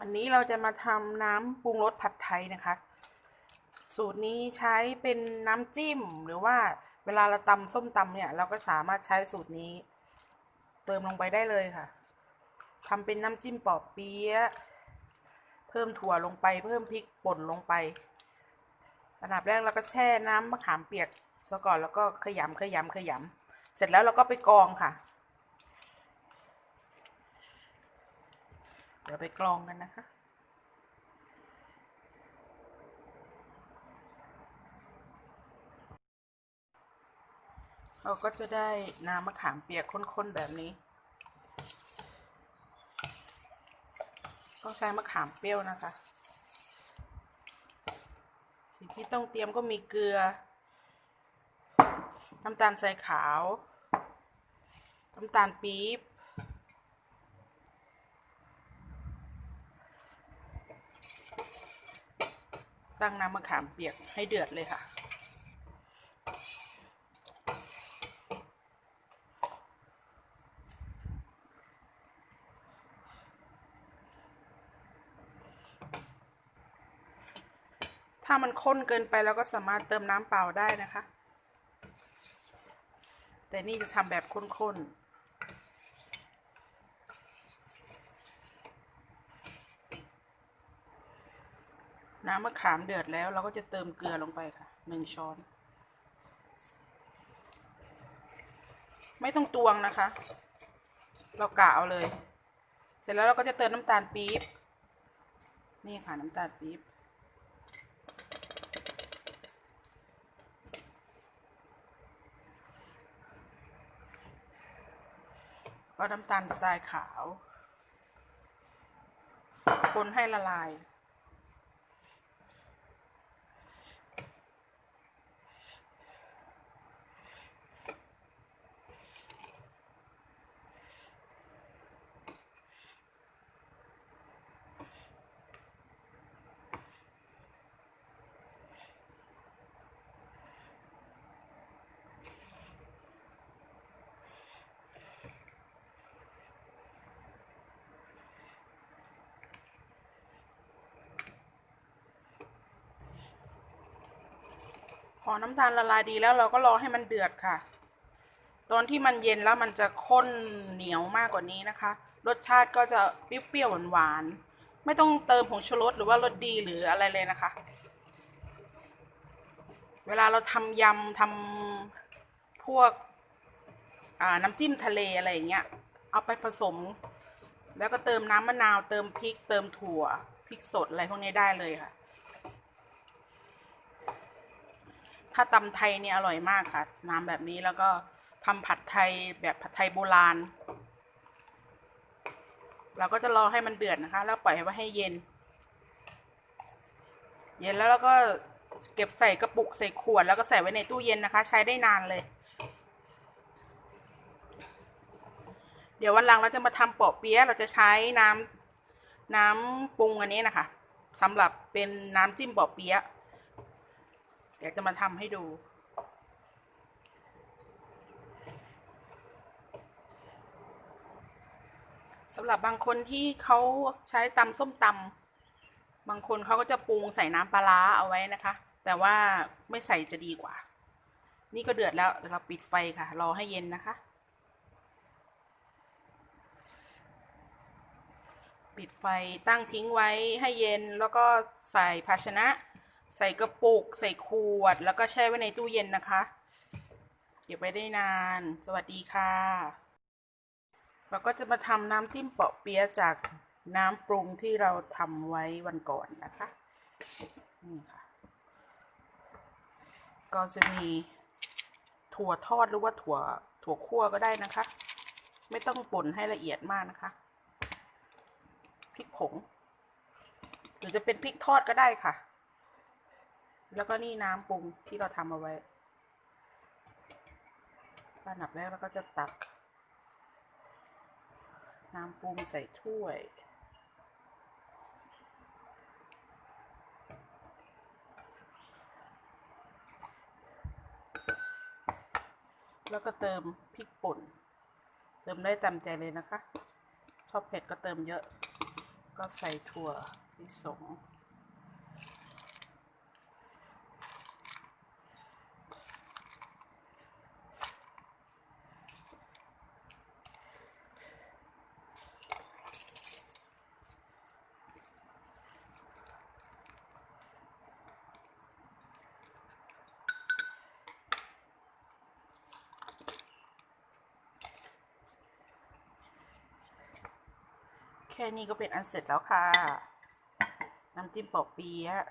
วันนี้เราจะมาทำน้ำปรุงรสผัดไทยนะคะ สูตรนี้ใช้เป็นน้ำจิ้มหรือว่าเวลาเราตำส้มตำเนี่ย เราก็สามารถใช้สูตรนี้ เติมลงไปได้เลยค่ะทำเป็นน้ำจิ้มปอบเปี๊ยะเพิ่มถั่วลงไป เพิ่มพริกป่นลงไปอันดับแรกเราก็แช่น้ำมะขามเปียกซะก่อนแล้วก็ขยำขยำขยำเสร็จแล้วเราก็ไปกรองค่ะ เดี๋ยวไปกรองกันนะคะเราก็จะได้น้ำมะขามเปียกข้นๆแบบนี้ ต้องใช้มะขามเปรี้ยวนะคะ สิ่งที่ต้องเตรียมก็มีเกลือ น้ำตาลทรายขาว น้ำตาลปี๊บ ตั้งน้ำมะขามเปียกให้เดือดเลยค่ะ ถ้ามันข้นเกินไปเราก็สามารถเติมน้ำเปล่าได้นะคะ แต่นี่จะทำแบบข้นๆ น้ำมะขามเดือดแล้วเราก็จะเติมเกลือลงไปค่ะหนึ่งช้อน ไม่ต้องตวงนะคะ เรากะเอาเลย เสร็จแล้วเราก็จะเติมน้ำตาลปี๊บนี่ค่ะน้ำตาลปี๊บก็น้ำตาลทรายขาว คนให้ละลาย อน้ำตาลละลายดีแล้วเราก็รอให้มันเดือดค่ะ ตอนที่มันเย็นแล้วมันจะข้นเหนียวมากกว่านี้นะคะ รสชาติก็จะเปรี้ยวๆหวานๆไม่ต้องเติมผงชูรสหรือว่ารสดีหรืออะไรเลยนะคะ เวลาเราทำยำทำพวกน้ำจิ้มทะเลอะไรอย่างเงี้ย เอาไปผสม แล้วก็เติมน้ำมะนาว เติมพริก เติมถั่วพริกสดอะไรพวกนี้ได้เลยค่ะ ถ้าตำไทยเนี่ยอร่อยมากค่ะ น้ำแบบนี้แล้วก็ทำผัดไทยแบบผัดไทยโบราณ เราก็จะรอให้มันเดือดนะคะ แล้วปล่อยไว้ให้เย็น เย็นแล้วเราก็เก็บใส่กระปุกใส่ขวดแล้วก็ใส่ไว้ในตู้เย็นนะคะ ใช้ได้นานเลย เดี๋ยววันหลังเราจะมาทำปอเปี๊ยะเราจะใช้น้ำน้ำปรุงอันนี้นะคะสำหรับเป็นน้ำจิ้มปอเปี๊ยะ เดี๋ยวจะมาทำให้ดู สำหรับบางคนที่เขาใช้ตำส้มตำบางคนเขาก็จะปรุงใส่น้ำปลาร้าเอาไว้นะคะ แต่ว่าไม่ใส่จะดีกว่า นี่ก็เดือดแล้วเดี๋ยวเราปิดไฟค่ะ รอให้เย็นนะคะ ปิดไฟตั้งทิ้งไว้ให้เย็นแล้วก็ใส่ภาชนะ ใส่กระปุก ใส่ขวด แล้วก็แช่ไว้ในตู้เย็นนะคะ เก็บไว้ได้นาน สวัสดีค่ะ เราก็จะมาทำน้ำจิ้มเปาะเปี๊ยะจากน้ำปรุงที่เราทำไว้วันก่อนนะคะ นี่ค่ะ ก็จะมีถั่วทอดหรือว่าถั่วถั่วคั่วก็ได้นะคะ ไม่ต้องป่นให้ละเอียดมากนะคะพริกผงหรือจะเป็นพริกทอดก็ได้ค่ะ แล้วก็นี่น้ำปรุงที่เราทำเอาไว้อันดับแรกเราก็จะตัก น้ำปรุงใส่ถ้วยแล้วก็เติมพริกป่น เติมได้ตามใจเลยนะคะ ชอบเผ็ดก็เติมเยอะ ก็ใส่ถั่วลิสง ค่นี้ก็เป็นอันเสร็จแล้วค่ะ น้ำจิ้มปอเปี๊ยะ